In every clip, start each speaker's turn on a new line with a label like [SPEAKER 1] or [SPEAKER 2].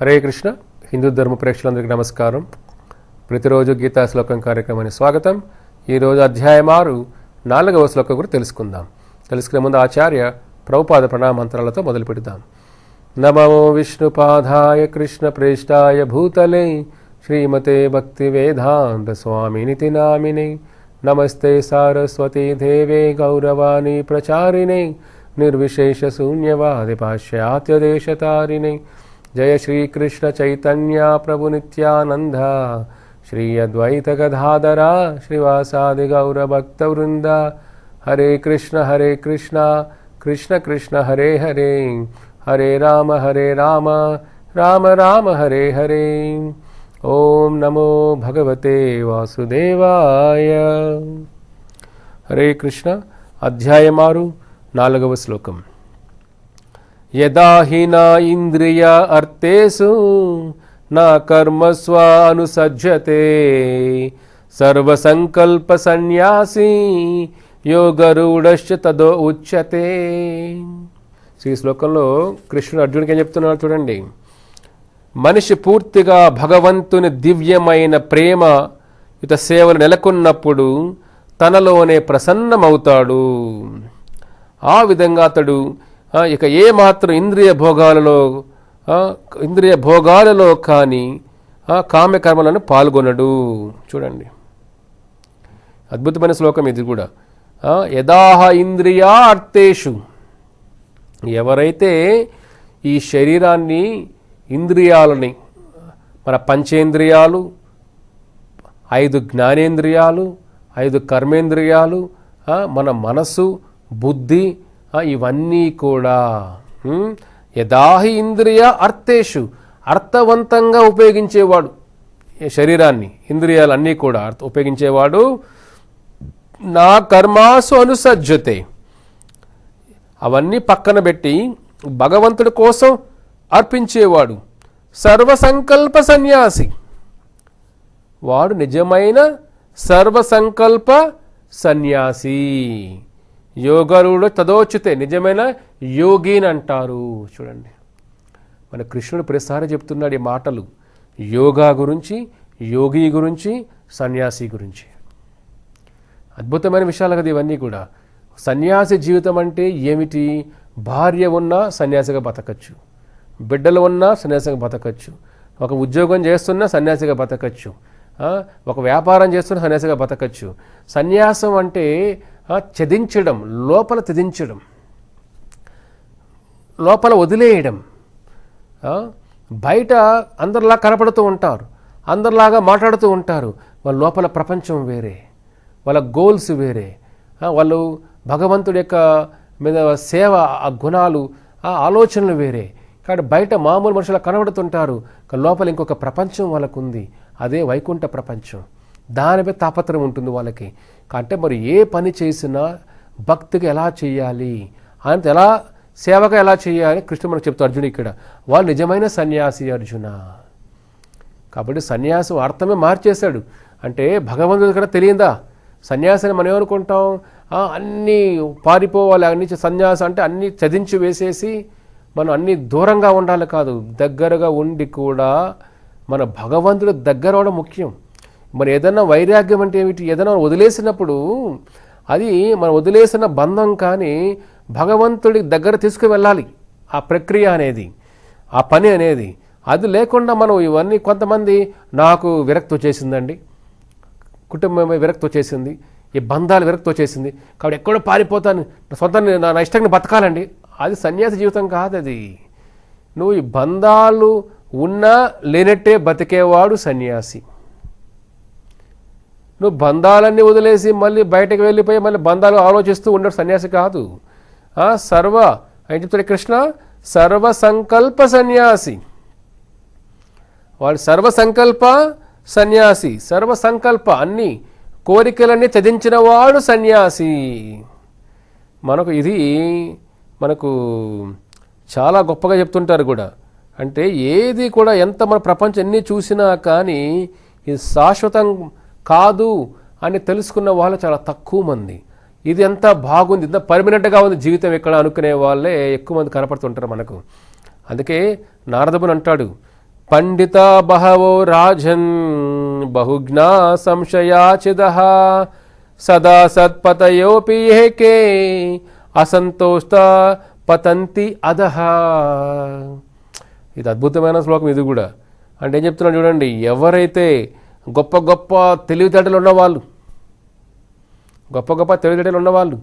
[SPEAKER 1] హరే కృష్ణ. హిందూ ధర్మ ప్రేక్షకులందరికీ నమస్కారం. ప్రతిరోజు గీతా శ్లోకం కార్యక్రమానికి స్వాగతం. ఈరోజు అధ్యాయం ఆరు నాలుగవ శ్లోకం కూడా తెలుసుకుందాం. తెలుసుకునే ముందు ఆచార్య ప్రభుపాద ప్రణామంత్రాలతో మొదలు పెడదాం. నమో విష్ణుపాదాయ కృష్ణ ప్రేష్టాయ భూతలే శ్రీమతే భక్తి వేదాంత స్వామినితి నామినే నమస్తే సారస్వతి దేవే గౌరవాణి ప్రచారిణే. నిర్విశేష శూన్యవాది పాశ్చాత్యదేశతారిణే జయ శ్రీకృష్ణ చైతన్య ప్రభు నిత్యానంద శ్రీ అద్వైత గదాధర శ్రీవాసాది గౌరభక్త వృంద హరే కృష్ణ హరే కృష్ణ కృష్ణ కృష్ణ హరే హరే హరే రామ హరే రామ రామ రామ హరే హరే ఓం నమో భగవతే వాసుదేవాయ హరే కృష్ణ అధ్యాయమారు నాలుగవ శ్లోకం యదా హి నా ఇంద్రియ అర్థేసు నా కర్మస్వ అనుసజ్జతే సర్వసంకల్ప సన్యాసి యోగరూఢశ్చ తదో ఉచ్యతే. ఈ శ్లోకంలో కృష్ణుడు అర్జునుడికి ఏం చెప్తున్నాడు చూడండి. మనిషి పూర్తిగా భగవంతుని దివ్యమైన ప్రేమ ఇత సేవలు నెలకొన్నప్పుడు తనలోనే ప్రసన్నమవుతాడు. ఆ విధంగా అతడు ఇక ఏ మాత్రం ఇంద్రియ భోగాలలో ఇంద్రియ భోగాలలో కానీ కామ్యకర్మలను పాల్గొనడు. చూడండి. అద్భుతమైన శ్లోకం ఇది కూడా. యదాహ ఇంద్రియా అర్థేషు ఎవరైతే ఈ శరీరాన్ని ఇంద్రియాలని మన పంచేంద్రియాలు ఐదు జ్ఞానేంద్రియాలు ఐదు కర్మేంద్రియాలు మన మనసు బుద్ధి ఇవన్నీ కూడా ఉమ్, యదాహి ఇంద్రియ అర్థేషు అర్థవంతంగా ఉపయోగించేవాడు. శరీరాన్ని ఇంద్రియాలు అన్నీ కూడా అర్థ ఉపయోగించేవాడు. నా కర్మాసు అనుసజ్జతే. అవన్నీ పక్కన పెట్టి భగవంతుడి కోసం అర్పించేవాడు. సర్వసంకల్ప సన్యాసి. వాడు నిజమైన సర్వసంకల్ప సన్యాసి. యోగరుడు తదోచితే నిజమైన యోగిని అంటారు చూడండి. మన కృష్ణుడు ప్రతిసారి చెప్తున్నాడు ఈ మాటలు. యోగా గురించి యోగి గురించి సన్యాసి గురించి. అద్భుతమైన విషయాలు కదా ఇవన్నీ కూడా. సన్యాసి జీవితం అంటే ఏమిటి? భార్య ఉన్నా సన్యాసిగా బతకచ్చు. బిడ్డలు ఉన్నా సన్యాసిగా బతకచ్చు. ఒక ఉద్యోగం చేస్తున్నా సన్యాసిగా బతకచ్చు. ఒక వ్యాపారం చేస్తున్న సన్యాసిగా బతకచ్చు. సన్యాసం అంటే చెదించడం లోపల తెదించడం లోపల వదిలేయడం. బయట అందరిలా కనపడుతూ ఉంటారు అందరిలాగా మాట్లాడుతూ ఉంటారు. వాళ్ళ లోపల ప్రపంచం వేరే వాళ్ళ గోల్స్ వేరే. వాళ్ళు భగవంతుడి యొక్క మీద సేవ ఆ గుణాలు ఆ ఆలోచనలు వేరే. కాబట్టి బయట మామూలు మనుషులు కనబడుతుంటారు లోపల ఇంకొక ప్రపంచం వాళ్ళకు ఉంది అదే వైకుంఠ ప్రపంచం. దానిపై తాపత్రం ఉంటుంది వాళ్ళకి. అంటే మరి ఏ పని చేసినా భక్తికి ఎలా చేయాలి? అంత ఎలా సేవగా ఎలా చేయాలి? కృష్ణ మనకు చెప్తాడు అర్జున ఇక్కడ. వాళ్ళు నిజమైన సన్యాసి అర్జున. కాబట్టి సన్యాసం అర్థమే మార్చేశాడు. అంటే భగవంతుడి కన్నా తెలియదా? సన్యాసిని మనం ఏమనుకుంటాం? అన్నీ పారిపోవాలి. అన్ని సన్యాసం అంటే అన్నీ చదించి వేసేసి మనం అన్ని దూరంగా ఉండాలి కాదు. దగ్గరగా ఉండి కూడా మన భగవంతుడు దగ్గర అవడం ముఖ్యం. మరి ఏదైనా వైరాగ్యం అంటే ఏమిటి? ఏదైనా వదిలేసినప్పుడు అది మనం వదిలేసిన బంధం కానీ భగవంతుడి దగ్గర తీసుకువెళ్ళాలి. ఆ ప్రక్రియ అనేది ఆ పని అనేది. అది లేకుండా మనం ఇవన్నీ కొంతమంది నాకు విరక్తి వచ్చేసిందండి. కుటుంబం విరక్తి వచ్చేసింది. ఈ బంధాలు విరక్తి వచ్చేసింది. కాబట్టి ఎక్కడో పారిపోతాను. సొంత నా నా ఇష్టంగా బతకాలండి. అది సన్యాసి జీవితం కాదు అది. నువ్వు ఈ బంధాలు ఉన్నా లేనట్టే బతికేవాడు సన్యాసి. నువ్వు బంధాలన్నీ వదిలేసి మళ్ళీ బయటకు వెళ్ళిపోయి మళ్ళీ బంధాలు ఆలోచిస్తూ ఉండడు సన్యాసి కాదు. సర్వ ఏం చెప్తాడు కృష్ణ సర్వ సంకల్ప సన్యాసి. వాడు సర్వ సంకల్ప సన్యాసి సర్వ సంకల్ప అన్ని కోరికలన్నీ త్యజించిన వాడు సన్యాసి. మనకు ఇది మనకు చాలా గొప్పగా చెప్తుంటారు కూడా. అంటే ఏది కూడా ఎంత మన ప్రపంచం ఎన్ని చూసినా కానీ ఇది శాశ్వతం కాదు అని తెలుసుకున్న వాళ్ళు చాలా తక్కువ మంది. ఇది ఎంత బాగుంది ఇంత పర్మనెంట్గా ఉంది జీవితం ఇక్కడ అనుకునే వాళ్ళే ఎక్కువ మంది కనపడుతుంటారు మనకు. అందుకే నారదముని అంటాడు పండిత బహవో రాజన్ బహుజ్ఞా సంశయాచిద సదా సత్పతయోపి ఏకే అసంతోష్ట పతంతి అదహ ఇది అద్భుతమైన శ్లోకం ఇది కూడా. అంటే ఏం చెప్తున్నాడు చూడండి ఎవరైతే గొప్ప గొప్ప తెలివితేటలు ఉన్నవాళ్ళు. గొప్ప గొప్ప తెలివితేటలు ఉన్నవాళ్ళు.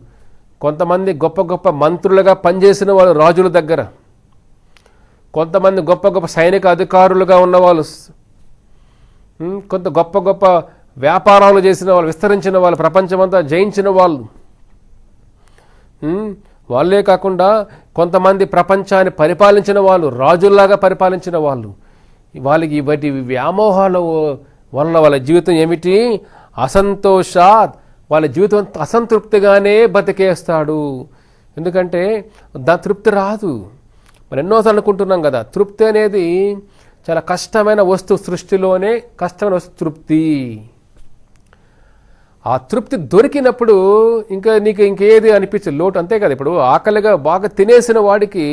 [SPEAKER 1] కొంతమంది గొప్ప గొప్ప మంత్రులుగా పనిచేసిన వాళ్ళు రాజుల దగ్గర. కొంతమంది గొప్ప గొప్ప సైనిక అధికారులుగా ఉన్నవాళ్ళు. కొంత గొప్ప గొప్ప వ్యాపారాలు చేసిన వాళ్ళు విస్తరించిన వాళ్ళు ప్రపంచమంతా జయించిన వాళ్ళు. వాళ్ళే కాకుండా కొంతమంది ప్రపంచాన్ని పరిపాలించిన వాళ్ళు రాజుల్లాగా పరిపాలించిన వాళ్ళు. వాళ్ళకి వాటి వ్యామోహాలు వలన వాళ్ళ జీవితం ఏమిటి? అసంతోషాత్. వాళ్ళ జీవితం అసంతృప్తిగానే బతికేస్తాడు. ఎందుకంటే దా తృప్తి రాదు. మరి ఎన్నోసార్లు అనుకుంటున్నాం కదా తృప్తి అనేది చాలా కష్టమైన వస్తు సృష్టిలోనే కష్టమైన వస్తు తృప్తి. ఆ తృప్తి దొరికినప్పుడు ఇంకా నీకు ఇంకేది అనిపించదు. లోటు అంతే కదా ఇప్పుడు ఆకలిగా బాగా తినేసిన వాడికి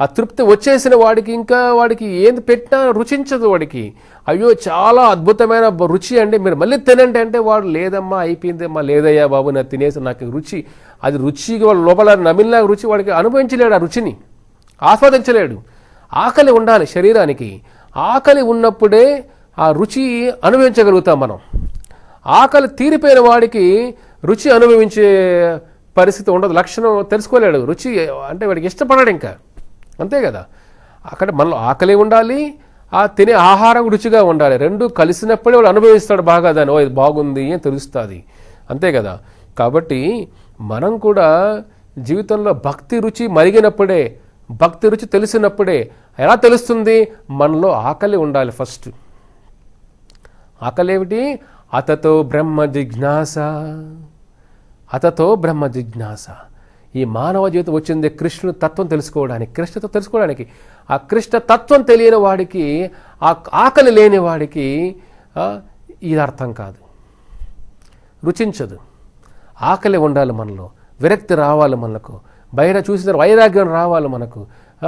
[SPEAKER 1] ఆ తృప్తి వచ్చేసిన వాడికి ఇంకా వాడికి ఏంది పెట్టినా రుచించదు వాడికి. అయ్యో చాలా అద్భుతమైన రుచి అండి. మీరు మళ్ళీ తినండి అంటే వాడు లేదమ్మా అయిపోయిందమ్మా లేదయ్యా బాబు నా తినేసి నాకు రుచి అది రుచిగా వాళ్ళ లోపల నమిలిన రుచి వాడికి అనుభవించలేడు ఆ రుచిని. ఆస్వాదించలేడు. ఆకలి ఉండాలి శరీరానికి. ఆకలి ఉన్నప్పుడే ఆ రుచి అనుభవించగలుగుతాం మనం. ఆకలి తీరిపోయిన వాడికి రుచి అనుభవించే పరిస్థితి ఉండదు. లక్షణం తెలుసుకోలేడు. రుచి అంటే వాడికి ఇష్టపడాడు ఇంకా. అంతే కదా? అక్కడ మనలో ఆకలి ఉండాలి ఆ తినే ఆహారం రుచిగా ఉండాలి. రెండు కలిసినప్పుడే వాడు అనుభవిస్తాడు బాగా దాని ఓ ఇది బాగుంది అని తెలుస్తుంది. అంతే కదా? కాబట్టి మనం కూడా జీవితంలో భక్తి రుచి మరిగినప్పుడే భక్తి రుచి తెలిసినప్పుడే ఎలా తెలుస్తుంది? మనలో ఆకలి ఉండాలి ఫస్ట్. ఆకలి ఏమిటి? అతతో బ్రహ్మ జిజ్ఞాస. అతతో బ్రహ్మ జిజ్ఞాస. ఈ మానవ జీవితం వచ్చింది కృష్ణుని తత్వం తెలుసుకోవడానికి కృష్ణతో తెలుసుకోవడానికి. ఆ కృష్ణ తత్వం తెలియని వాడికి ఆ ఆకలి లేని వాడికి ఇది అర్థం కాదు. రుచించదు. ఆకలి ఉండాలి మనలో విరక్తి రావాలి మనకు బయట చూసిన వైరాగ్యం రావాలి మనకు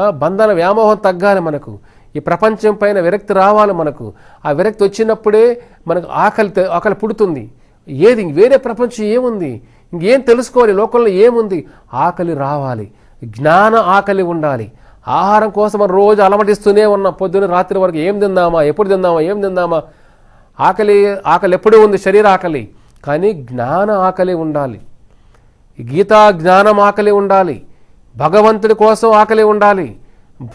[SPEAKER 1] బంధన వ్యామోహం తగ్గాలి మనకు ఈ ప్రపంచం పైన విరక్తి రావాలి మనకు ఆ విరక్తి వచ్చినప్పుడే మనకు ఆకలి ఆకలి పుడుతుంది. ఏది వేరే ప్రపంచం ఏముంది? ఇంకేం తెలుసుకోవాలి? లోకంలో ఏముంది? ఆకలి రావాలి. జ్ఞాన ఆకలి ఉండాలి. ఆహారం కోసం మనం రోజు అలమటిస్తూనే ఉన్నాం. పొద్దున్న రాత్రి వరకు ఏం తిందామా? ఎప్పుడు తిందామా? ఏం తిందామా? ఆకలి ఆకలి ఎప్పుడూ ఉంది? శరీర ఆకలి. కానీ జ్ఞాన ఆకలి ఉండాలి. గీతా జ్ఞానం ఆకలి ఉండాలి. భగవంతుడి కోసం ఆకలి ఉండాలి.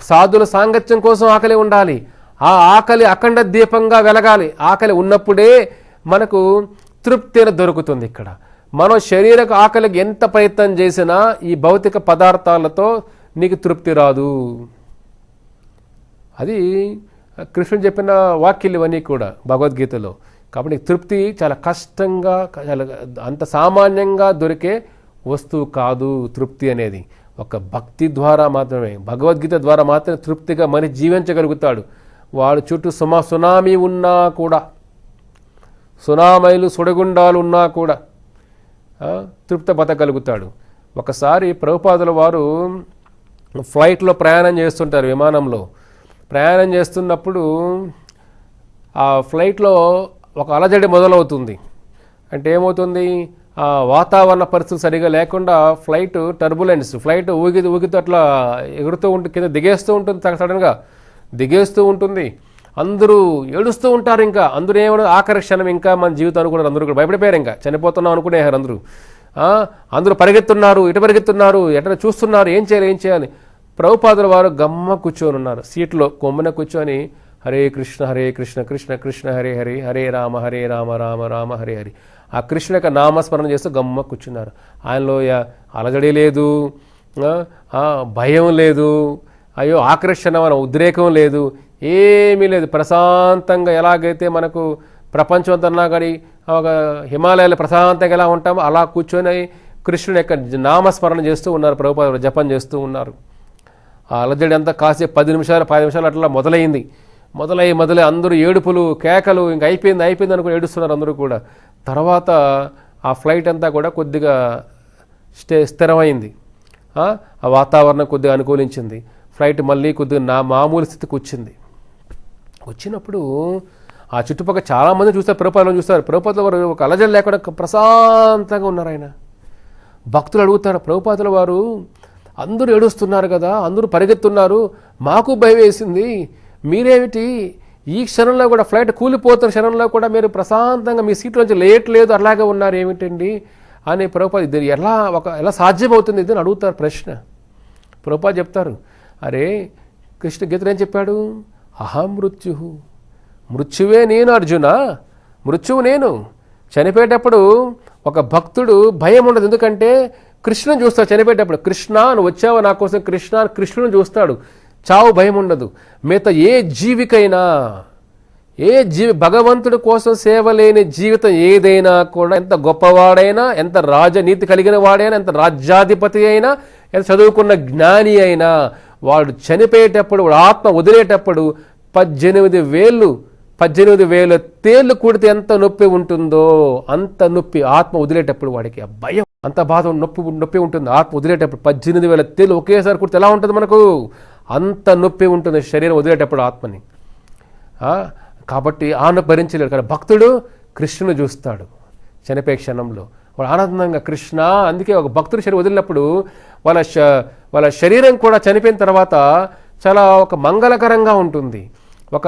[SPEAKER 1] సాధుల సాంగత్యం కోసం ఆకలి ఉండాలి. ఆ ఆకలి అఖండ దీపంగా వెలగాలి. ఆకలి ఉన్నప్పుడే మనకు తృప్తి దొరుకుతుంది ఇక్కడ. మనం శరీరకు ఆకలికి ఎంత ప్రయత్నం చేసినా ఈ భౌతిక పదార్థాలతో నీకు తృప్తి రాదు. అది కృష్ణుడు చెప్పిన వాక్యలు ఇవన్నీ కూడా భగవద్గీతలో. కాబట్టి తృప్తి చాలా కష్టంగా చాలా అంత సామాన్యంగా దొరికే వస్తువు కాదు తృప్తి అనేది. ఒక భక్తి ద్వారా మాత్రమే భగవద్గీత ద్వారా మాత్రమే తృప్తిగా మరి జీవించగలుగుతాడు. వాడు చుట్టూ సుమా సునామీ ఉన్నా కూడా సునామైలు సుడగుండాలు ఉన్నా కూడా తృప్త బతకగలుగుతాడు. ఒకసారి ప్రభుపాదుల వారు ఫ్లైట్లో ప్రయాణం చేస్తుంటారు విమానంలో. ప్రయాణం చేస్తున్నప్పుడు ఆ ఫ్లైట్లో ఒక అలజడి మొదలవుతుంది. అంటే ఏమవుతుంది? ఆ వాతావరణ పరిస్థితి సరిగా లేకుండా ఫ్లైట్ టర్బులెన్స్ ఫ్లైట్ ఊగి ఊగితో అట్లా ఎగురుతూ ఉంటుంది కింద దిగేస్తూ ఉంటుంది సడన్గా. దిగేస్తూ ఉంటుంది. అందరూ ఏడుస్తూ ఉంటారు ఇంకా. అందరూ ఏమో ఆకర్షణం ఇంకా మన జీవితం అనుకున్నారు అందరూ కూడా భయపడిపోయారు ఇంకా. చనిపోతున్నాం అనుకునేవారు అందరూ. అందరూ పరిగెత్తున్నారు ఇటు పరిగెత్తున్నారు ఎట చూస్తున్నారు ఏం చేయాలి ఏం చేయాలి ప్రభుపాదుల వారు గమ్మ కూర్చొని ఉన్నారు. సీట్లో కొమ్మన కూర్చొని హరే కృష్ణ హరే కృష్ణ కృష్ణ కృష్ణ హరే హరే హరే రామ హరే రామ రామ రామ హరే హరి. ఆ కృష్ణ యొక్క నామస్మరణ చేస్తూ గమ్మ కూర్చున్నారు. ఆయనలో యా- అలజడి లేదు భయం లేదు అయ్యో ఆకర్షణ మన ఉద్రేకం లేదు ఏమీ లేదు. ప్రశాంతంగా ఎలాగైతే మనకు ప్రపంచం అంతా కానీ ఒక హిమాలయాలు ప్రశాంతంగా ఎలా ఉంటామో అలా కూర్చొని కృష్ణుని యొక్క నామస్మరణ చేస్తూ ఉన్నారు ప్రభుపాద జపం చేస్తూ ఉన్నారు. ఆ అలజడి అంతా కాసేపు పది నిమిషాలు పది నిమిషాలు అట్లా మొదలైంది. మొదలై మొదలై అందరూ ఏడుపులు కేకలు ఇంక అయిపోయింది అయిపోయింది అనుకుని ఏడుస్తున్నారు అందరూ కూడా. తర్వాత ఆ ఫ్లైట్ అంతా కూడా కొద్దిగా స్టే స్థిరమైంది. ఆ వాతావరణం కొద్దిగా అనుకూలించింది. ఫ్లైట్ మళ్ళీ కొద్దిగా నా మామూలు స్థితికి వచ్చింది. వచ్చినప్పుడు ఆ చుట్టుపక్కల చాలామంది చూస్తారు ప్రభుపాదం చూస్తారు. ప్రభుపాదుల వారు ఒక అలజడి లేకుండా ప్రశాంతంగా ఉన్నారు ఆయన. భక్తులు అడుగుతారు ప్రభుపాదుల వారు అందరూ ఏడుస్తున్నారు కదా అందరూ పరిగెత్తున్నారు. మాకు భయం వేసింది. మీరేమిటి? ఈ క్షణంలో కూడా ఫ్లైట్ కూలిపోతున్న క్షణంలో కూడా మీరు ప్రశాంతంగా మీ సీట్లోంచి నుంచి లేట్లేదు అలాగే ఉన్నారు ఏమిటండి? అని ప్రభుపాద ఇది ఎలా ఒక ఎలా సాధ్యమవుతుంది? ఇది అని అడుగుతారు ప్రశ్న. ప్రభుపాద చెప్తారు అరే కృష్ణ గీతను ఏం చెప్పాడు? అహం మృత్యు మృత్యువే నేను అర్జున. మృత్యువు నేను. చనిపోయేటప్పుడు ఒక భక్తుడు భయం ఉండదు. ఎందుకంటే కృష్ణుని చూస్తాడు చనిపోయేటప్పుడు. కృష్ణ నువ్వు వచ్చావు నా కోసం? కృష్ణ అని కృష్ణుని చూస్తాడు. చావు భయం ఉండదు. మిగతా ఏ జీవికైనా ఏ జీవి భగవంతుడి కోసం సేవ లేని జీవితం ఏదైనా కూడా ఎంత గొప్పవాడైనా ఎంత రాజనీతి కలిగిన వాడైనా ఎంత రాజ్యాధిపతి అయినా ఎంత చదువుకున్న జ్ఞాని అయినా వాడు చనిపోయేటప్పుడు వాడు ఆత్మ వదిలేటప్పుడు పద్దెనిమిది వేళ్ళు పద్దెనిమిది వేల తేళ్ళు కూడితే ఎంత నొప్పి ఉంటుందో అంత నొప్పి ఆత్మ వదిలేటప్పుడు వాడికి. భయం అంత బాధ నొప్పి నొప్పి ఉంటుంది. ఆత్మ వదిలేటప్పుడు పద్దెనిమిది వేల తేలు ఒకేసారి కుడితే ఎలా ఉంటుంది మనకు? అంత నొప్పి ఉంటుంది శరీరం వదిలేటప్పుడు ఆత్మని. ఆ, కాబట్టి ఆన భరించలేడు కానీ భక్తుడు కృష్ణుని చూస్తాడు. చనిపోయే క్షణంలో. వాడు ఆనందంగా కృష్ణ అందుకే ఒక భక్తుడు శరీరం వదిలినప్పుడు వాళ్ళ శ వాళ్ళ శరీరం కూడా చనిపోయిన తర్వాత చాలా ఒక మంగళకరంగా ఉంటుంది. ఒక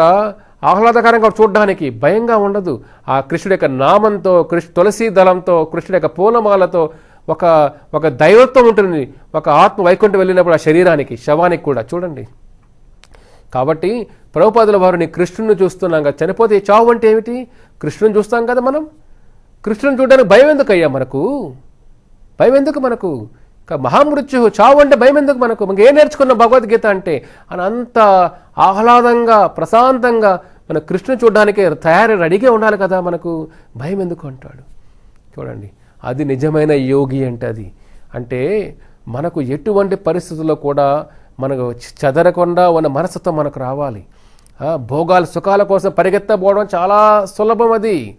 [SPEAKER 1] ఆహ్లాదకరంగా చూడడానికి భయంగా ఉండదు. ఆ కృష్ణుడి యొక్క నామంతో కృష్ణ తులసి దళంతో కృష్ణుడి యొక్క పూలమాలతో ఒక ఒక దైవత్వం ఉంటుంది. ఒక ఆత్మ వైకుంఠం వెళ్ళినప్పుడు ఆ శరీరానికి శవానికి కూడా. చూడండి. కాబట్టి ప్రభుపాదుల వారిని కృష్ణుని చూస్తున్నాం కదా. చనిపోతే చావు అంటే ఏమిటి? కృష్ణుని చూస్తాం కదా మనం. కృష్ణుని చూడడానికి భయం ఎందుకు అయ్యా మనకు? భయం ఎందుకు మనకు? మహామృత్యు చావు అంటే భయం ఎందుకు మనకు? మనకి ఏం నేర్చుకున్న భగవద్గీత అంటే? అని అంత ఆహ్లాదంగా ప్రశాంతంగా మన కృష్ణుని చూడడానికి తయారీ రెడీగా ఉండాలి కదా మనకు? భయం ఎందుకు అంటాడు? చూడండి. అది నిజమైన యోగి అంటే అది. అంటే మనకు ఎటువంటి పరిస్థితుల్లో కూడా మనకు చెదరకుండా ఉన్న మనసుతో మనకు రావాలి. భోగాలు సుఖాల కోసం పరిగెత్తబోవడం చాలా సులభం అది.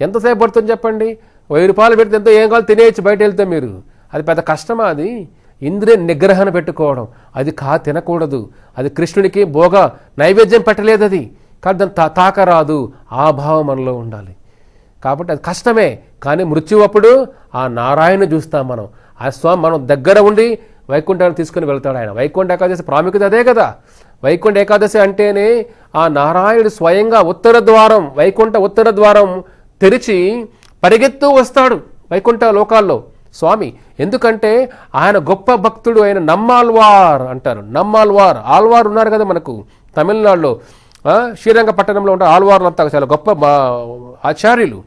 [SPEAKER 1] ఎంతసేపు పడుతుంది చెప్పండి? వెయ్యి రూపాయలు పెడితే ఎంతో ఏం కావాలి? తినేయచ్చు బయట వెళ్తే మీరు. అది పెద్ద కష్టమా అది? ఇంద్రియ నిగ్రహణ పెట్టుకోవడం. అది కా తినకూడదు. అది కృష్ణుడికి భోగ నైవేద్యం పెట్టలేదు అది. కానీ దాని తా- తాకరాదు. ఆ భావం మనలో ఉండాలి. కాబట్టి అది కష్టమే. కానీ మృత్యు అప్పుడు ఆ నారాయణ చూస్తాం మనం. ఆ స్వామి మనం దగ్గర ఉండి వైకుంఠాన్ని తీసుకుని వెళ్తాడు ఆయన. వైకుంఠ ఏకాదశి ప్రాముఖ్యత అదే కదా. వైకుంఠ ఏకాదశి అంటేనే ఆ నారాయణుడు స్వయంగా ఉత్తర ద్వారం వైకుంఠ ఉత్తర ద్వారం తెరిచి పరిగెత్తు వస్తాడు వైకుంఠ లోకాల్లో స్వామి ఎందుకంటే ఆయన గొప్ప భక్తుడు ఆయన నమ్మాల్వార్ అంటారు. నమ్మాల్వార్ ఆల్వార్ ఉన్నారు కదా మనకు. తమిళనాడులో శ్రీరంగపట్టణంలో ఉండే ఆల్వార్లు అంతా చాలా గొప్ప ఆచార్యులు.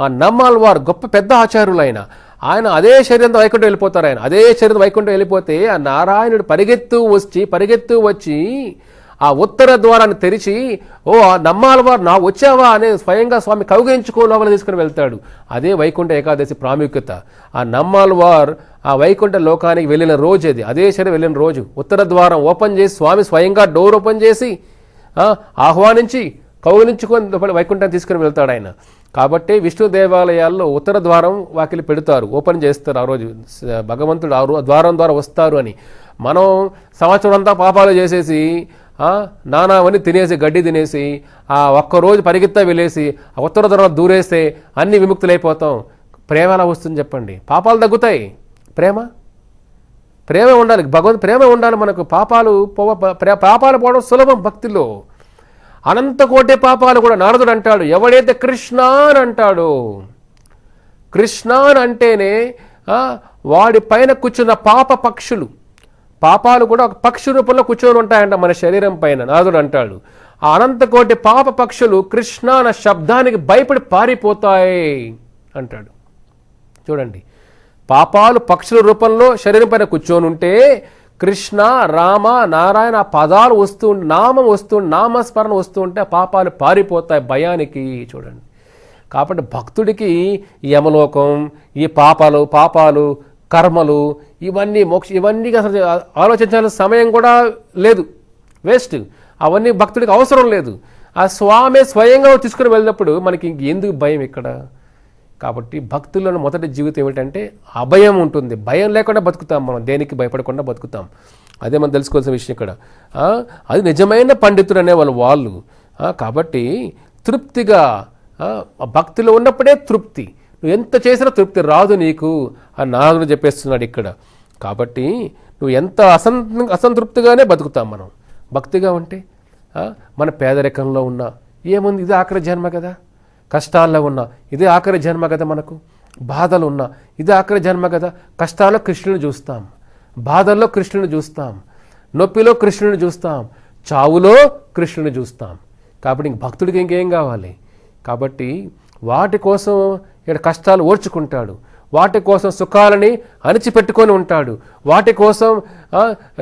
[SPEAKER 1] ఆ నమ్మాల్వార్ గొప్ప పెద్ద ఆచార్యులు ఆయన ఆయన అదే శరీరంతో వైకుంఠం వెళ్ళిపోతారు ఆయన. అదే శరీరం వైకుంఠం వెళ్ళిపోతే ఆ నారాయణుడు పరిగెత్తు వచ్చి పరిగెత్తు వచ్చి ఆ ఉత్తర ద్వారాన్ని తెరిచి ఓ ఆ నా వచ్చావా అనే స్వయంగా స్వామి కౌగించుకో లోపల తీసుకుని వెళ్తాడు. అదే వైకుంఠ ఏకాదశి ప్రాముఖ్యత. ఆ నమ్మాల్వార్ ఆ వైకుంఠ లోకానికి వెళ్ళిన రోజు అది. అదే సరే వెళ్ళిన రోజు. ఉత్తర ద్వారం ఓపెన్ చేసి స్వామి స్వయంగా డోర్ ఓపెన్ చేసి ఆహ్వానించి కౌగిలించుకొని లోపల వైకుంఠాన్ని తీసుకుని వెళ్తాడు ఆయన. కాబట్టి విష్ణు దేవాలయాల్లో ఉత్తర ద్వారం వాకిలి పెడతారు. ఓపెన్ చేస్తారు ఆ రోజు. భగవంతుడు ఆ ద్వారం ద్వారా వస్తారు అని. మనం సంవత్సరం అంతా పాపాలు చేసేసి ఆ, నానావన్నీ తినేసి గడ్డి తినేసి ఆ ఒక్క రోజు పరిగెత్తా వెళ్ళేసి ఆ ఉత్తర ధర దూరేస్తే అన్ని విముక్తులైపోతాం. ప్రేమ ఎలా వస్తుంది చెప్పండి. పాపాలు తగ్గుతాయి. ప్రేమ? ప్రేమ ఉండాలి. భగవంతు ప్రేమ ఉండాలి మనకు. పాపాలు పోవ పాపాలు పోవడం సులభం భక్తిలో. అనంత కోటి పాపాలు కూడా నారదుడు అంటాడు. ఎవడైతే కృష్ణ అని అంటాడో కృష్ణ అని అంటేనే వాడి పైన కూర్చున్న పాప పక్షులు. పాపాలు కూడా ఒక పక్షి రూపంలో కూర్చొని ఉంటాయంట మన శరీరం పైన. నాదుడు అంటాడు ఆ అనంతకోటి పాప పక్షులు కృష్ణ అన్న శబ్దానికి భయపడి పారిపోతాయి అంటాడు. చూడండి పాపాలు పక్షుల రూపంలో శరీరం పైన కూర్చొని ఉంటే కృష్ణ రామ నారాయణ ఆ పదాలు వస్తూ నామం వస్తూ నామస్మరణ వస్తూ ఉంటే ఆ పాపాలు పారిపోతాయి భయానికి. చూడండి కాబట్టి భక్తుడికి యమలోకం ఈ పాపాలు పాపాలు కర్మలు ఇవన్నీ మోక్ష ఇవన్నీ అసలు ఆలోచించాల్సిన సమయం కూడా లేదు. వేస్ట్ అవన్నీ భక్తుడికి అవసరం లేదు. ఆ స్వామి స్వయంగా తీసుకుని వెళ్ళినప్పుడు మనకి ఎందుకు భయం ఇక్కడ? కాబట్టి భక్తులను మొదటి జీవితం ఏమిటంటే అభయం ఉంటుంది. భయం లేకుండా బతుకుతాం మనం. దేనికి భయపడకుండా బతుకుతాం. అదే మనం తెలుసుకోవాల్సిన విషయం ఇక్కడ. అది నిజమైన పండితుడు అనే వాళ్ళు. వాళ్ళు కాబట్టి తృప్తిగా భక్తిలో ఉన్నప్పుడే తృప్తి. నువ్వు ఎంత చేసినా తృప్తి రాదు నీకు అని నారదుడు చెప్పేస్తున్నాడు ఇక్కడ. కాబట్టి నువ్వు ఎంత అసం అసంతృప్తిగానే బతుకుతాం మనం. భక్తిగా ఉంటే మన పేదరికంలో ఉన్నా ఏముంది? ఇది ఆఖరి జన్మ కదా. కష్టాల్లో ఉన్నా ఇదే ఆఖరి జన్మ కదా మనకు. బాధలు ఉన్నా ఇదే ఆఖరి జన్మ కదా. కష్టాల్లో కృష్ణుని చూస్తాం. బాధల్లో కృష్ణుని చూస్తాం. నొప్పిలో కృష్ణుని చూస్తాం. చావులో కృష్ణుని చూస్తాం. కాబట్టి ఇంక భక్తుడికి ఇంకేం కావాలి? కాబట్టి వాటి కోసం ఇక్కడ కష్టాలు ఓర్చుకుంటాడు. వాటి కోసం సుఖాలని అణిచిపెట్టుకొని ఉంటాడు. వాటి కోసం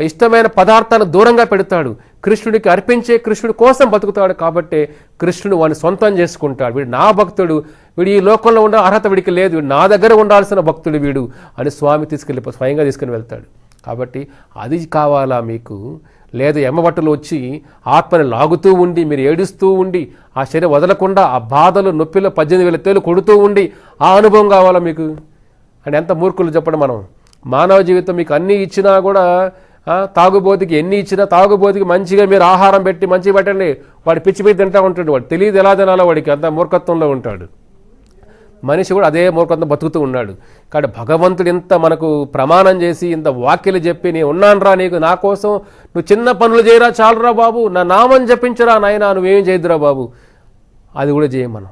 [SPEAKER 1] ఇష్టమైన పదార్థాలను దూరంగా పెడతాడు. కృష్ణుడికి అర్పించే కృష్ణుడి కోసం బతుకుతాడు కాబట్టి కృష్ణుడు వాడిని సొంతం చేసుకుంటాడు. వీడు నా భక్తుడు. వీడు ఈ లోకంలో ఉండే అర్హత వీడికి లేదు. వీడు నా దగ్గర ఉండాల్సిన భక్తుడు వీడు అని స్వామి తీసుకెళ్ళి స్వయంగా తీసుకుని వెళ్తాడు. కాబట్టి అది కావాలా మీకు? లేదా ఎమ్మబట్టలు వచ్చి ఆత్మని లాగుతూ ఉండి మీరు ఏడుస్తూ ఉండి ఆ శరీరం వదలకుండా ఆ బాధలు నొప్పిలో పద్దెనిమిది వేల తేలు కొడుతూ ఉండి ఆ అనుభవం కావాలా మీకు? అని ఎంత మూర్ఖులు చెప్పడం మనం. మానవ జీవితం మీకు అన్నీ ఇచ్చినా కూడా తాగుబోతికి ఎన్ని ఇచ్చినా తాగుబోతికి మంచిగా మీరు ఆహారం పెట్టి మంచిగా పెట్టండి. వాడు పిచ్చి పిచ్చి తింటా ఉంటాడు వాడు తెలియదు ఎలా తినాలో వాడికి అంత మూర్ఖత్వంలో ఉంటాడు. మనిషి కూడా అదే మూర్ఖంతో బతుకుతూ ఉన్నాడు. కాబట్టి భగవంతుడు ఇంత మనకు ప్రమాణం చేసి ఇంత వాక్యలు చెప్పి నేను ఉన్నానురా నీకు నా కోసం నువ్వు చిన్న పనులు చేయరా చాలురా బాబు నా నామం జపించరా నాయనా నువ్వేం చేయద్దురా బాబు. అది కూడా చేయం మనం.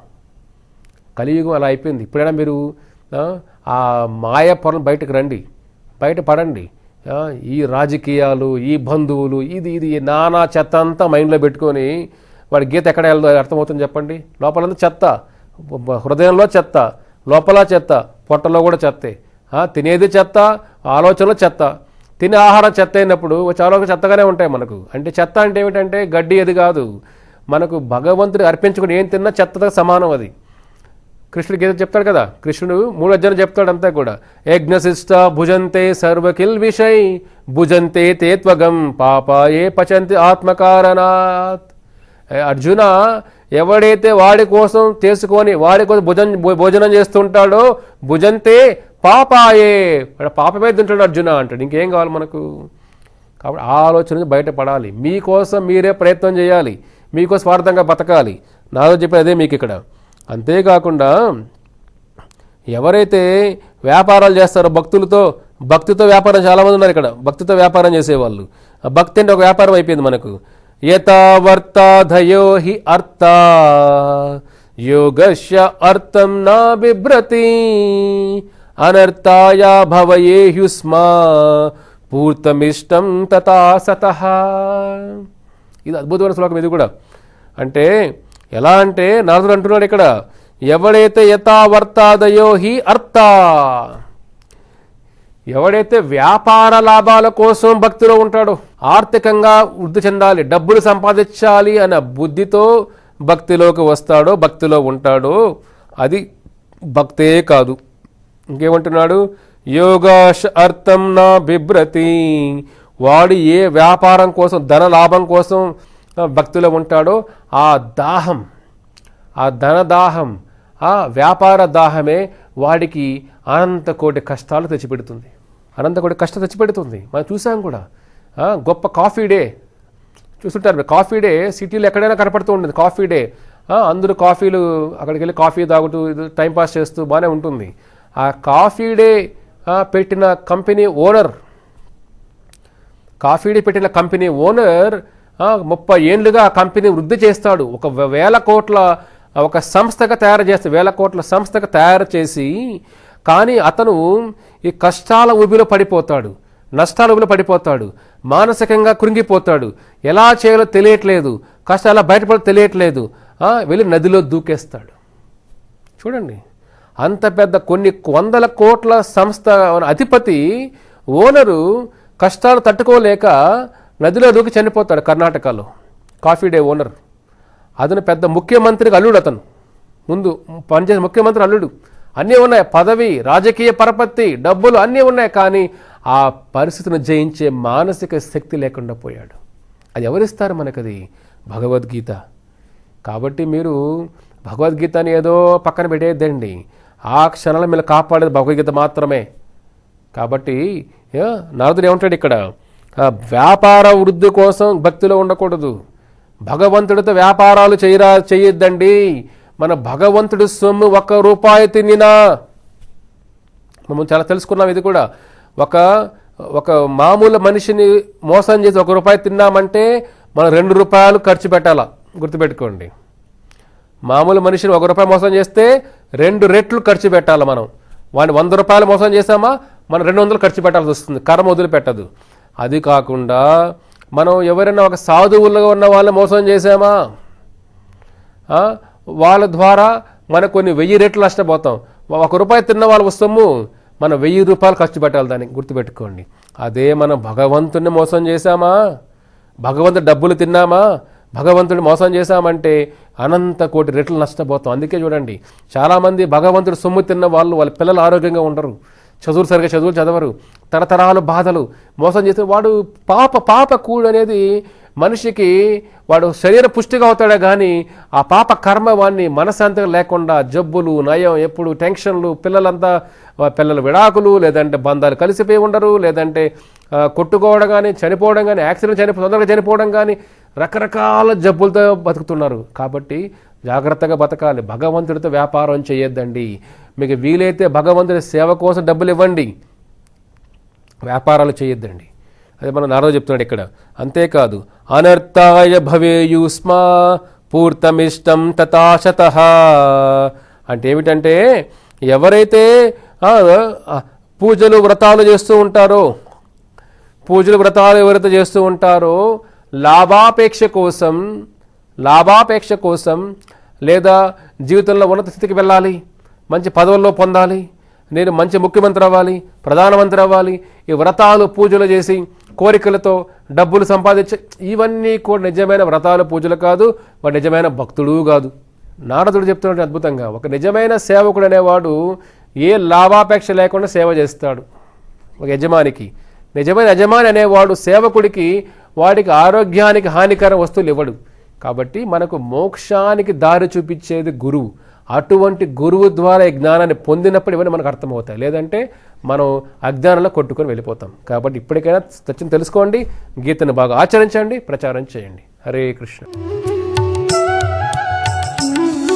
[SPEAKER 1] కలియుగం అలా అయిపోయింది. ఇప్పుడైనా మీరు ఆ, మాయ పొరలు బయటకు రండి. బయట పడండి. ఈ రాజకీయాలు ఈ బంధువులు ఇది ఇది నానా చెత్త అంతా మైండ్లో పెట్టుకొని వాడి గీత ఎక్కడ వెళ్దో అర్థమవుతుంది చెప్పండి. లోపలంతా చెత్త. హృదయంలో చెత్త లోపల చెత్త పొట్టలో కూడా చెత్తే. తినేది చెత్త ఆలోచనలో చెత్త. తినే ఆహారం చెత్త అయినప్పుడు చాలా చెత్తగానే ఉంటాయి మనకు. అంటే చెత్త అంటే ఏమిటంటే గడ్డి అది కాదు. మనకు భగవంతుడు అర్పించుకుని ఏం తిన్నా చెత్తతో సమానం అది. కృష్ణుడు గీత చెప్తాడు కదా? కృష్ణుడు మూడు అధ్యాయం చెప్తాడు అంతా కూడా. యజ్ఞశిష్ట భుజంతే సర్వకిల్ విషై భుజంతే తేత్వగం పాపాయే పచంతి ఆత్మకారణాత్. అర్జున ఎవడైతే వాడి కోసం చేసుకొని వాడి కోసం భుజం భోజనం చేస్తుంటాడో భుజంతే పాపాయే. వాడు పాపమే తింటాడు అర్జున అంటాడు. ఇంకేం కావాలి మనకు? కాబట్టి ఆ ఆలోచన బయటపడాలి. మీకోసం మీరే ప్రయత్నం చేయాలి. మీకో స్వార్థంగా బతకాలి. నాతో చెప్పేది అదే మీకు ఇక్కడ. అంతేకాకుండా ఎవరైతే వ్యాపారాలు చేస్తారో భక్తులతో భక్తితో వ్యాపారం చాలామంది ఉన్నారు ఇక్కడ. భక్తితో వ్యాపారం చేసేవాళ్ళు. ఆ భక్తి అంటే ఒక వ్యాపారం అయిపోయింది మనకు. యథావర్తాధయో హి అర్థ యోగస్య అర్థం నా బిభ్రతి అనర్థాయ భవయేహ్యుస్మా పూర్తమిష్టం తథా సతః. ఇది అద్భుతమైన శ్లోకం ఇది కూడా. అంటే ఎలా అంటే నారదుడు అంటున్నాడు ఇక్కడ ఎవడైతే యథావర్తాదయో హి అర్థ ఎవడైతే వ్యాపార లాభాల కోసం భక్తిలో ఉంటాడో ఆర్థికంగా వృద్ధి చెందాలి డబ్బులు సంపాదించాలి అన్న బుద్ధితో భక్తిలోకి వస్తాడో భక్తిలో ఉంటాడో అది భక్తే కాదు. ఇంకేమంటున్నాడు? యోగాశ అర్థం నా బిభ్రతి. వాడు ఏ వ్యాపారం కోసం ధన లాభం కోసం భక్తిలో ఉంటాడో ఆ దాహం ఆ ధన దాహం ఆ వ్యాపార దాహమే వాడికి అనంత కోటి కష్టాలు తెచ్చిపెడుతుంది. అనంత కోటి కష్టం తెచ్చిపెడుతుంది. మనం చూసాం కూడా. గొప్ప కాఫీ డే. చూస్తుంటారు మీరు కాఫీ డే సిటీలో ఎక్కడైనా కనపడుతూ ఉంటుంది కాఫీ డే. అందరూ కాఫీలు అక్కడికి వెళ్ళి కాఫీ తాగుతూ ఇది టైం పాస్ చేస్తూ బాగానే ఉంటుంది. ఆ కాఫీ డే పెట్టిన కంపెనీ ఓనర్ కాఫీ డే పెట్టిన కంపెనీ ఓనర్ ముప్పై ఏళ్ళుగా ఆ కంపెనీ వృద్ధి చేస్తాడు. ఒక వేల కోట్ల ఒక సంస్థగా తయారు చేస్తాడు వేల కోట్ల సంస్థగా తయారు చేసి కానీ అతను ఈ కష్టాల ఊబిలో పడిపోతాడు నష్టాల ఊబిలో పడిపోతాడు మానసికంగా కృంగిపోతాడు. ఎలా చేయాలో తెలియట్లేదు కష్టాలు బయటపడ తెలియట్లేదు వెళ్ళి నదిలో దూకేస్తాడు. చూడండి అంత పెద్ద కొన్ని వందల కోట్ల సంస్థ అధిపతి ఓనరు కష్టాలు తట్టుకోలేక నదిలో దూకి చనిపోతాడు కర్ణాటకలో. Coffee day owner. అతను పెద్ద ముఖ్యమంత్రికి అల్లుడు అతను ముందు పనిచేసే ముఖ్యమంత్రి అల్లుడు. అన్నీ ఉన్నాయి. పదవి రాజకీయ పరపత్తి డబ్బులు అన్నీ ఉన్నాయి కానీ ఆ పరిస్థితిని జయించే మానసిక శక్తి లేకుండా పోయాడు. అది ఎవరిస్తారు మనకది? భగవద్గీత. కాబట్టి మీరు భగవద్గీతని ఏదో పక్కన పెట్టేద్దండి. ఆ క్షణంలో మీరు కాపాడేది భగవద్గీత మాత్రమే. కాబట్టి ఏ, నారదుడు ఏమంటాడు ఇక్కడ? వ్యాపార వృద్ధి కోసం భక్తిలో ఉండకూడదు. భగవంతుడితో వ్యాపారాలు చేయరా చేయొద్దండి. మన భగవంతుడు సొమ్ము ఒక్క రూపాయి తినినా. మనం చాలా తెలుసుకున్నాం ఇది కూడా. ఒక ఒక మామూలు మనిషిని మోసం చేసి ఒక రూపాయి తిన్నామంటే మనం రెండు రూపాయలు ఖర్చు పెట్టాలా? గుర్తుపెట్టుకోండి. మామూలు మనిషిని ఒక రూపాయి మోసం చేస్తే రెండు రెట్లు ఖర్చు పెట్టాలి మనం. వాడిని వంద రూపాయలు మోసం చేసామా మనం రెండు వందలు ఖర్చు పెట్టాల్సి వస్తుంది. కర్మ వదిలిపెట్టదు. అది కాకుండా మనం ఎవరైనా ఒక సాధువులుగా ఉన్న వాళ్ళని మోసం చేసామా వాళ్ళ ద్వారా మన కొన్ని వెయ్యి రేట్లు నష్టపోతాం. ఒక రూపాయి తిన్న వాళ్ళ వస్తాము. మనం వెయ్యి రూపాయలు ఖర్చు పెట్టాలి దానికి గుర్తుపెట్టుకోండి. అదే మనం భగవంతుడిని మోసం చేశామా? భగవంతుడు డబ్బులు తిన్నామా? భగవంతుడు మోసం చేశామంటే అనంత కోటి రెట్లు నష్టపోతాం. అందుకే చూడండి చాలామంది భగవంతుడు సొమ్ము తిన్న వాళ్ళు వాళ్ళ పిల్లలు ఆరోగ్యంగా ఉండరు. చదువులు సరిగా చదువులు చదవరు. తరతరాలు బాధలు మోసం చేస్తే వాడు పాప పాప కూడు అనేది మనిషికి వాడు శరీర పుష్టిగా అవుతాడే కానీ ఆ పాప కర్మ వాడిని మనశాంతిగా లేకుండా జబ్బులు నయం ఎప్పుడు టెన్షన్లు పిల్లలంతా పిల్లల విడాకులు లేదంటే బంధాలు కలిసిపోయి ఉండరు లేదంటే కొట్టుకోవడం కానీ చనిపోవడం కానీ యాక్సిడెంట్ చనిపో తొందరగా చనిపోవడం కానీ రకరకాల జబ్బులతో బతుకుతున్నారు. కాబట్టి జాగ్రత్తగా బతకాలి. భగవంతుడితో వ్యాపారం చేయొద్దండి. మీకు వీలైతే భగవంతుడి సేవ కోసం డబ్బులు ఇవ్వండి. వ్యాపారాలు చేయొద్దండి. అదే మన నారద చెప్తున్నాడు ఇక్కడ. అంతేకాదు అనర్థాయ భవేయుస్మా పూర్తమిష్టం తథాశత అంటే ఏమిటంటే ఎవరైతే పూజలు వ్రతాలు చేస్తూ ఉంటారో పూజలు వ్రతాలు ఎవరైతే చేస్తూ ఉంటారో లాభాపేక్ష కోసం లాభాపేక్ష కోసం లేదా జీవితంలో ఉన్నత స్థితికి వెళ్ళాలి మంచి పదవుల్లో పొందాలి నేను మంచి ముఖ్యమంత్రి అవ్వాలి ప్రధానమంత్రి అవ్వాలి ఈ వ్రతాలు పూజలు చేసి కోరికలతో డబ్బులు సంపాదించే ఇవన్నీ కూడా నిజమైన వ్రతాలు పూజలు కాదు వాడు నిజమైన భక్తుడు కాదు. నారదుడు చెప్తున్నాడు అద్భుతంగా ఒక నిజమైన సేవకుడు అనేవాడు ఏ లాభాపేక్ష లేకుండా సేవ చేస్తాడు. ఒక యజమానికి నిజమైన యజమాని అనేవాడు సేవకుడికి వాడికి ఆరోగ్యానికి హానికర వస్తువులు ఇవ్వడు. కాబట్టి మనకు మోక్షానికి దారి చూపించేది గురువు. అటువంటి గురువు ద్వారా ఈ జ్ఞానాన్ని పొందినప్పుడు ఇవన్నీ మనకు అర్థమవుతాయి. లేదంటే మనం అజ్ఞానంలో కొట్టుకొని వెళ్ళిపోతాం. కాబట్టి ఇప్పటికైనా సత్యం తెలుసుకోండి గీతను బాగా ఆచరించండి ప్రచారం చేయండి. హరే కృష్ణ.